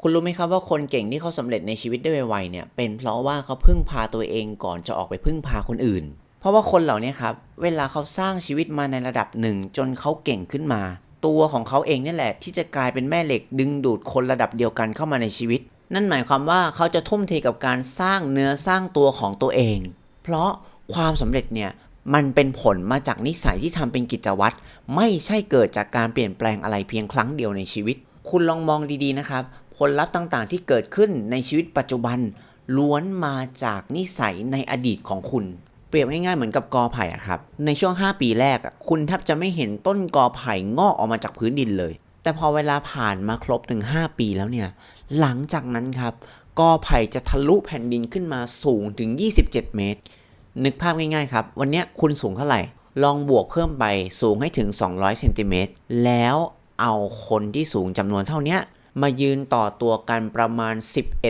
คุณรู้ไหมครับว่าคนเก่งที่เขาสำเร็จในชีวิตได้ไวๆเนี่ยเป็นเพราะว่าเขาพึ่งพาตัวเองก่อนจะออกไปพึ่งพาคนอื่น เพราะว่าคนเหล่านี้ครับเวลาเขาสร้างชีวิตมาในระดับหนึ่ง จนเขาเก่งขึ้นมา ตัวของเขาเองนี่แหละ ที่จะกลายเป็นแม่เหล็กดึงดูดคนระดับเดียวกันเข้ามาในชีวิต นั่นหมายความว่าเขาจะทุ่มเทกับการสร้างเนื้อสร้างตัวของตัวเอง เพราะความสำเร็จเนี่ยมันเป็นผลมาจากนิสัยที่ทำเป็นกิจวัตรไม่ใช่เกิดจากการเปลี่ยนแปลงอะไรเพียงครั้งเดียวในชีวิต คุณลองมองดีๆนะครับ ผลลัพธ์ต่างๆ ที่เกิดขึ้นในชีวิตปัจจุบัน ล้วนมาจากนิสัยในอดีตของคุณ เปรียบง่ายๆเหมือนกับกอไผ่ครับ ในช่วง 5 ปีแรกคุณแทบจะไม่เห็นต้นกอไผ่งอกออกมาจากพื้นดินเลย แต่พอเวลาผ่านมาครบถึง 5 ปีแล้วเนี่ย หลังจากนั้นครับกอไผ่จะทะลุแผ่นดินขึ้นมาสูงถึง 27 เมตร นึกภาพง่ายๆครับ วันนี้คุณสูงเท่าไหร่ ลองบวกเพิ่มไปสูงให้ถึง 200 เซนติเมตร แล้วเอาคนที่สูงจำนวนเท่านี้ มายืนต่อตัวกันประมาณ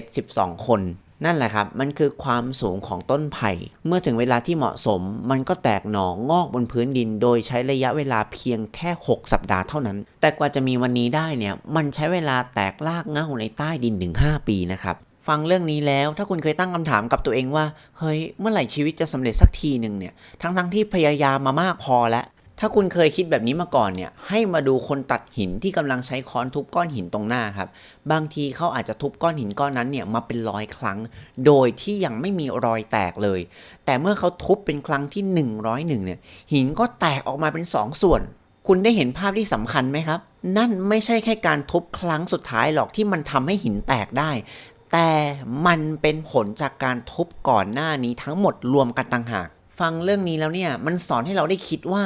11-12 คน นั่นแหละครับ มันคือความสูงของต้นไผ่ เมื่อถึงเวลาที่เหมาะสม มันก็แตกหน่องอกบนพื้นดิน โดยใช้ระยะเวลาเพียงแค่ 6 สัปดาห์เท่านั้น แต่กว่าจะมีวันนี้ได้เนี่ย มันใช้เวลาแตกรากเง่าในใต้ดินถึง5ปีนะครับฟังเรื่องนี้แล้วถ้าคุณเคยตั้งคำถามกับตัวเองว่า เฮ้ย เมื่อไหร่ชีวิตจะสำเร็จสักทีหนึ่งเนี่ย ทั้งๆทที่พยายามมามากพอแล้ว ถ้าคุณเคยคิดแบบนี้มาก่อนเนี่ย ให้มาดูคนตัดหินที่กำลังใช้ค้อนทุบก้อนหินตรงหน้าครับ บางทีเขาอาจจะทุบก้อนหินก้อนนั้นเนี่ยมาเป็นร้อยครั้ง โดยที่ยังไม่มีรอยแตกเลย แต่เมื่อเขาทุบเป็นครั้งที่ 101เนี่ย หินก็แตกออกมาเป็น 2 ส่วน คุณได้เห็นภาพที่สำคัญไหมครับ นั่นไม่ใช่แค่การทุบครั้งสุดท้ายหรอกที่มันทำให้หินแตกได้ แต่มันเป็นผลจากการทุบก่อนหน้านี้ทั้งหมดรวมกันต่างหาก ฟังเรื่องนี้แล้วเนี่ย มันสอนให้เราได้คิดว่า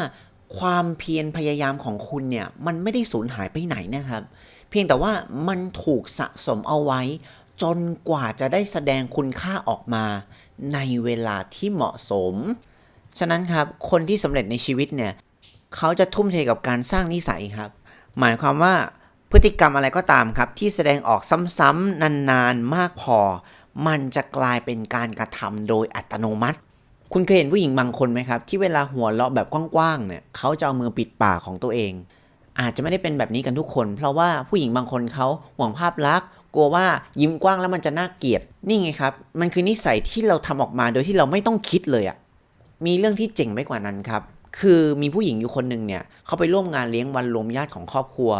ความเพียรพยายามของคุณเนี่ยมันไม่ได้สูญหายไปไหนนะครับ เพียงแต่ว่ามันถูกสะสมเอาไว้ จนกว่าจะได้แสดงคุณค่าออกมาในเวลาที่เหมาะสม ฉะนั้นครับคนที่สำเร็จในชีวิตเนี่ยเขาจะทุ่มเทกับการสร้างนิสัยครับ หมายความว่าพฤติกรรมอะไรก็ตามครับ ที่แสดงออกซ้ำๆนานๆมากพอ มันจะกลายเป็นการกระทำโดยอัตโนมัติ คุณเคยเห็นผู้หญิงบางคนไหมครับ ที่เวลาหัวเราะแบบกว้างๆเนี่ยเขาจะเอามือปิดปากของตัวเอง อาจจะไม่ได้เป็นแบบนี้กันทุกคน เพราะว่าผู้หญิงบางคนเขาห่วงภาพลักษณ์กลัวว่ายิ้มกว้างแล้วมันจะน่าเกลียด นี่ไงครับ มันคือนิสัยที่เราทำออกมาโดยที่เราไม่ต้องคิดเลยอะมีเรื่องที่เจ๋งไปกว่านั้นครับ คือมีผู้หญิงอยู่คนหนึ่งเนี่ยเขาไปร่วมงานเลี้ยงวันรวมญาติของครอบครัว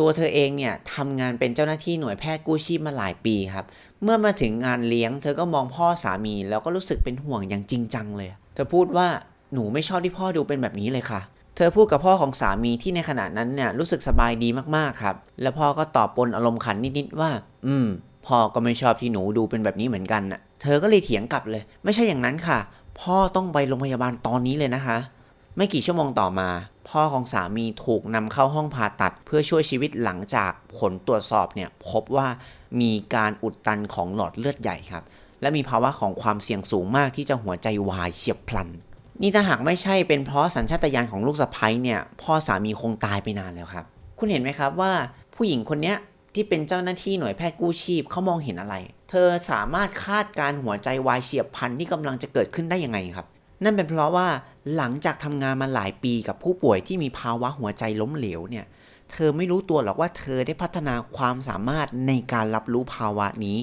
ตัวเธอเองเนี่ยทำงานเป็นเจ้าหน้าที่หน่วยแพทย์กู้ชีพมาหลายปีครับ เมื่อมาถึงงานเลี้ยง เธอก็มองพ่อสามีแล้วก็รู้สึกเป็นห่วงอย่างจริงจังเลย เธอพูดว่าหนูไม่ชอบที่พ่อดูเป็นแบบนี้เลยค่ะ เธอพูดกับพ่อของสามีที่ในขณะนั้นเนี่ยรู้สึกสบายดีมากๆครับ แล้วพ่อก็ตอบปนอารมณ์ขันนิดๆว่า อืม พ่อก็ไม่ชอบที่หนูดูเป็นแบบนี้เหมือนกันน่ะ เธอก็เลยเถียงกลับเลย ไม่ใช่อย่างนั้นค่ะ พ่อต้องไปโรงพยาบาลตอนนี้เลยนะคะ ไม่กี่ชั่วโมงต่อมา พ่อของสามีถูกนำเข้าห้องผ่าตัด เพื่อช่วยชีวิตหลังจากผลตรวจสอบเนี่ยพบว่ามีการอุดตันของหลอดเลือดใหญ่ครับ และมีภาวะของความเสี่ยงสูงมากที่จะหัวใจวายเฉียบพลัน นี่ถ้าหากไม่ใช่เป็นเพราะสัญชาตญาณของลูกสะใภ้เนี่ยพ่อสามีคงตายไปนานแล้วครับ คุณเห็นไหมครับว่าผู้หญิงคนนี้ที่เป็นเจ้าหน้าที่หน่วยแพทย์กู้ชีพเขามองเห็นอะไร เธอสามารถคาดการหัวใจวายเฉียบพลันที่กำลังจะเกิดขึ้นได้ยังไงครับ นั่นเป็นเพราะว่าหลังจากทำงานมาหลายปีกับผู้ป่วยที่มีภาวะหัวใจล้มเหลวเนี่ย เธอไม่รู้ตัวหรอกว่าเธอได้พัฒนาความสามารถในการรับรู้ภาวะนี้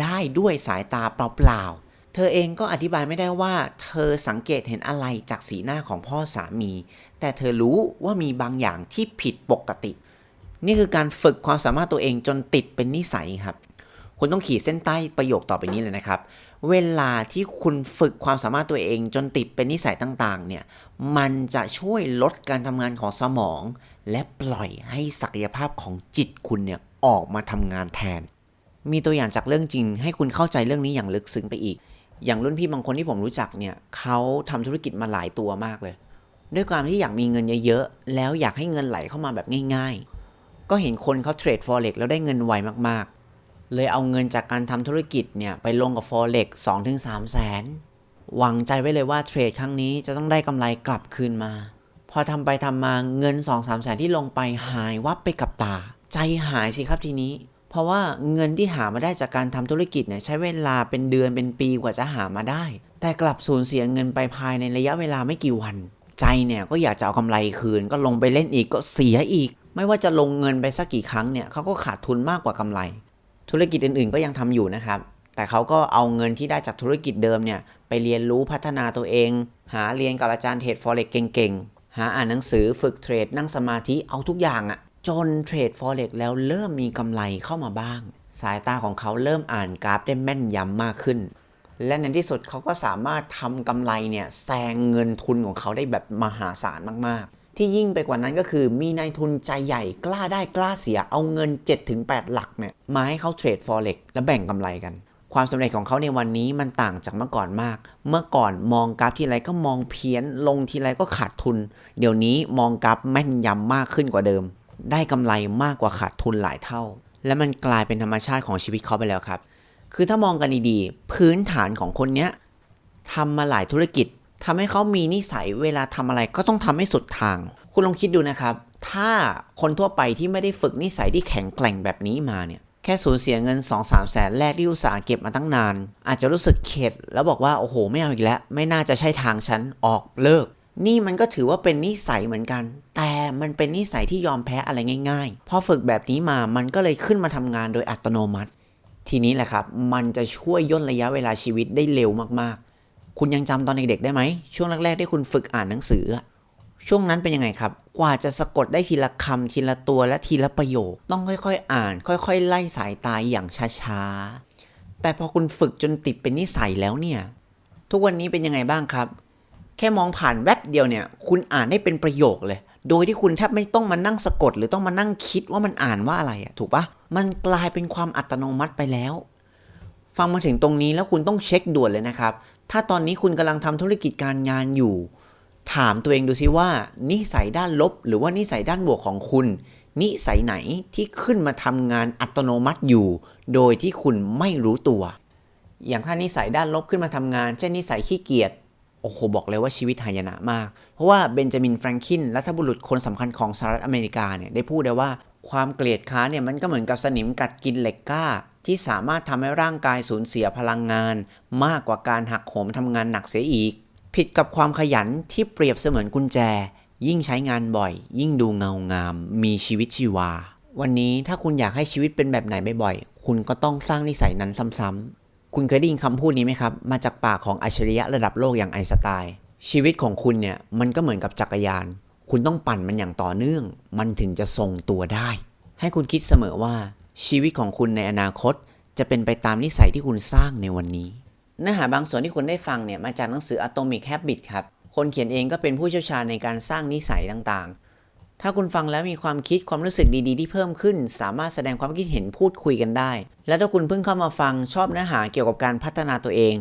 ได้ด้วยสายตาเปล่าๆ เธอเองก็อธิบายไม่ได้ว่า เธอสังเกตเห็นอะไรจากสีหน้าของพ่อสามี แต่เธอรู้ว่ามีบางอย่างที่ผิดปกติ นี่คือการฝึกความสามารถตัวเองจนติดเป็นนิสัยครับ คุณต้องขีดเส้นใต้ประโยคต่อไปนี้เลยนะครับ เวลาที่คุณฝึกความสามารถตัวเอง จนติดเป็นนิสัยต่างๆ เนี่ย มันจะช่วยลดการทำงานของสมอง และปล่อยให้ศักยภาพของจิตคุณเนี่ยออกมาทำงานแทน มีตัวอย่างจากเรื่องจริง ให้คุณเข้าใจเรื่องนี้อย่างลึกซึ้งไปอีก อย่างรุ่นพี่บางคนที่ผมรู้จักเนี่ยเขาทำธุรกิจมาหลายตัวมากเลย ด้วยความที่อยากมีเงินเยอะๆ แล้วอยากให้เงินไหลเข้ามาแบบง่าย ๆ ก็เห็นคนเขาเทรด forex แล้วได้เงินไวมากๆ เลยเอาเงินจากการทำธุรกิจเนี่ยไปลงกับ forex 2-3แสน หวังใจไว้เลยว่าเทรดครั้งนี้จะต้องได้กำไรกลับคืนมา พอทำไปทำมาเงิน 2-3แสนที่ลงไปหายวับไปกับตา ใจหายสิครับทีนี้ เพราะว่าเงินที่หามาได้จากการทำธุรกิจเนี่ยใช้เวลาเป็นเดือนเป็นปีกว่าจะหามาได้ แต่กลับสูญเสียเงินไปภายในระยะเวลาไม่กี่วัน ใจเนี่ยก็อยากจะเอากำไรคืน ก็ลงไปเล่นอีกก็เสียอีก ไม่ว่าจะลงเงินไปสักกี่ครั้งเนี่ยเขาก็ขาดทุนมากกว่ากำไร ธุรกิจอื่นๆ ก็ยังทำอยู่นะครับ แต่เขาก็เอาเงินที่ได้จากธุรกิจเดิมเนี่ยไปเรียนรู้พัฒนาตัวเอง หาเรียนกับอาจารย์เทรด forex เก่งๆ หาอ่านหนังสือฝึกเทรดนั่งสมาธิเอาทุกอย่างอะจนเทรด forex แล้วเริ่มมีกำไรเข้ามาบ้าง สายตาของเขาเริ่มอ่านกราฟได้แม่นยำมากขึ้น และในที่สุดเขาก็สามารถทำกำไรเนี่ยแซงเงินทุนของเขาได้แบบมหาศาลมากๆ ที่ยิ่งไปกว่านั้นก็คือมีนายทุนใจใหญ่กล้าได้กล้าเสียเอาเงิน 7-8 หลักเนี่ยมาให้เขาเทรด forex แล้วแบ่งกำไรกัน ความสำเร็จของเขาในวันนี้มันต่างจากเมื่อก่อนมาก เมื่อก่อนมองกราฟทีไรก็มองเพี้ยน ลงทีไรก็ขาดทุน เดี๋ยวนี้มองกราฟแม่นยำมากขึ้นกว่าเดิม ได้กำไรมากกว่าขาดทุนหลายเท่า และมันกลายเป็นธรรมชาติของชีวิตเขาไปแล้วครับ คือถ้ามองกันดีๆพื้นฐานของคนเนี้ยทำมาหลายธุรกิจ ทำให้เขามีนิสัยเวลาทำอะไรก็ต้องทำให้สุดทาง คุณลองคิดดูนะครับ ถ้าคนทั่วไปที่ไม่ได้ฝึกนิสัยที่แข็งแกร่งแบบนี้มาเนี่ยแค่สูญเสียเงิน 2-3 แสนแรกที่อุตสาห์เก็บมาตั้งนาน อาจจะรู้สึกเข็ดแล้วบอกว่าโอ้โหไม่เอาอีกแล้ว ไม่น่าจะใช่ทางฉันออกเลิก นี่มันก็ถือว่าเป็นนิสัยเหมือนกัน แต่มันเป็นนิสัยที่ยอมแพ้อะไรง่ายๆพอฝึกแบบนี้มามันก็เลยขึ้นมาทำงานโดยอัตโนมัติ ทีนี้แหละครับ มันจะช่วยย่นระยะเวลาชีวิตได้เร็วมากๆ คุณยังจำตอนเด็กๆได้ไหม ช่วงแรกๆที่คุณฝึกอ่านหนังสือ ช่วงนั้นเป็นยังไงครับ กว่าจะสะกดได้ทีละคำทีละตัวและทีละประโยค ต้องค่อยๆ อ่าน ค่อย ๆ ไล่สายตาอย่างช้าๆ แต่พอคุณฝึกจนติดเป็นนิสัยแล้วเนี่ย ทุกวันนี้เป็นยังไงบ้างครับ แค่มองผ่านแวบเดียวเนี่ย คุณอ่านได้เป็นประโยคเลย โดยที่คุณแทบไม่ต้องมานั่งสะกด หรือต้องมานั่งคิดว่ามันอ่านว่าอะไรอะถูกปะมันกลายเป็นความอัตโนมัติไปแล้วฟังมาถึงตรงนี้แล้วคุณต้องเช็คด่วนเลยนะครับ ถ้าตอนนี้คุณกำลังทำธุรกิจการงานอยู่ ถามตัวเองดูซิว่า นิสัยด้านลบ หรือว่านิสัยด้านบวกของคุณ นิสัยไหนที่ขึ้นมาทำงานอัตโนมัติอยู่ โดยที่คุณไม่รู้ตัว อย่างถ้านิสัยด้านลบขึ้นมาทำงาน เช่นนิสัยขี้เกียจโอ้โหบอกเลยว่าชีวิตหายนะมาก เพราะว่าเบนจามินแฟรงคินรัฐบุรุษคนสำคัญของสหรัฐอเมริกาเนี่ยได้พูดไว้ว่าความเกลียดค้านเนี่ยมันก็เหมือนกับสนิมกัดกินเหล็กกล้า ที่สามารถทำให้ร่างกายสูญเสียพลังงาน มากกว่าการหักโหมทำงานหนักเสียอีก ผิดกับความขยันที่เปรียบเสมือนกุญแจ ยิ่งใช้งานบ่อย ยิ่งดูเงางาม มีชีวิตชีวา วันนี้ถ้าคุณอยากให้ชีวิตเป็นแบบไหนบ่อยๆคุณก็ต้องสร้างนิสัยนั้นซ้ำๆคุณเคยได้ยินคำพูดนี้ไหมครับ มาจากปากของอัจฉริยะระดับโลกอย่างไอสไตน์ชีวิตของคุณเนี่ยมันก็เหมือนกับจักรยาน คุณต้องปั่นมันอย่างต่อเนื่อง มันถึงจะทรงตัวได้ ให้คุณคิดเสมอว่า ชีวิตของคุณในอนาคต จะเป็นไปตามนิสัยที่คุณสร้างในวันนี้ เนื้อหาบางส่วนที่คุณได้ฟังเนี่ยมาจากหนังสือ Atomic Habit ครับ คนเขียนเองก็เป็นผู้เชี่ยวชาญในการสร้างนิสัยต่างๆ ถ้าคุณฟังแล้วมีความคิดความรู้สึกดีๆ ที่เพิ่มขึ้น สามารถแสดงความคิดเห็นพูดคุยกันได้ และถ้าคุณเพิ่งเข้ามาฟังชอบเนื้อหาเกี่ยวกับการพัฒนาตัวเอง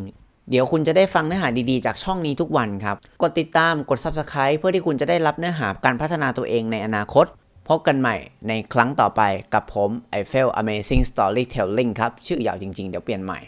เดี๋ยวคุณจะได้ฟังเนื้อหาดีๆ จากช่องนี้ทุกวันครับ กดติดตาม กด Subscribe เพื่อที่คุณจะได้รับเนื้อหาการพัฒนาตัวเองในอนาคต พบกันใหม่ในครั้งต่อไปกับผม I f e l Amazing Storytelling ครับ ชื่อยาวจริงๆ เดี๋ยวเปลี่ยนใหม่